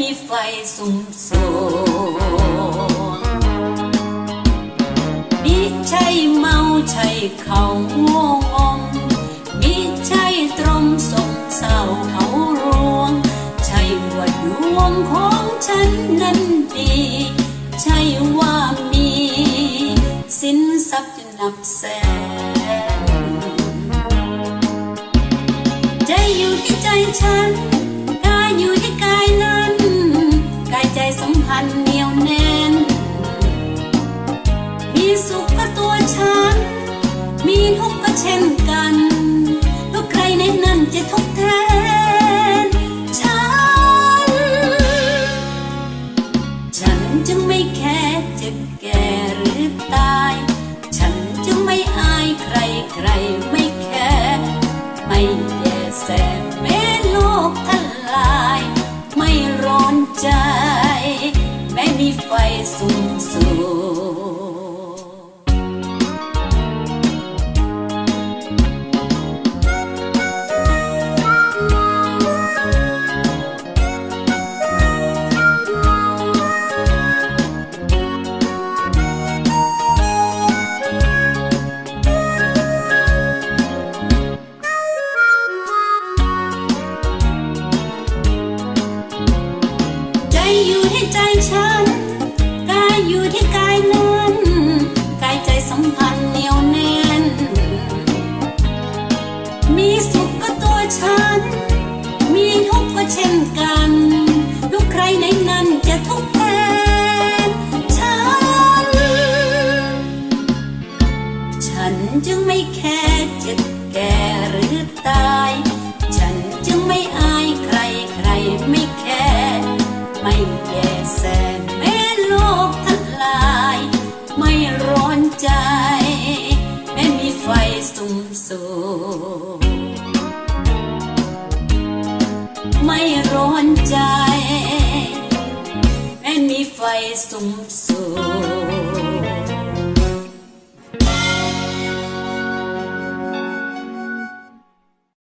มีไฟสุมโสมมิใช่เมาใช่เขาง่วงงมมิใช่ตรมสมเศร้าเขารวง ใช่ว่าดวงของฉันนั้นดี ใช่ว่ามี สินทรัพย์จะนับแสน ฉันกายอยู่ที่กายนั้น กายใจสัมพันธ์เหนียวแน่น มีสุขก็ตัวฉัน มีทุกข์ก็เช่นกันแล้วใครในนั้นจะทุกข์แทนฉัน ฉันจึงไม่แค่จะแก่หรือตาย ฉันจึงไม่อายใครใครไม่แค่ไม่ สุมสูใจอยู่ที่ใจฉัน สัมพันธ์เหนียวแน่น มีสุขก็ตัวฉัน มีทุกข์ก็เช่นกันลูกใครในนั้นจะทุกข์แทนฉัน ฉันจึงไม่แค่เจ็บแก่หรือตาย ฉันจึงไม่อายใครใครไม่แค่ไม่แย่ สูไม่ร้อนใจแม้มีไฟสุมสู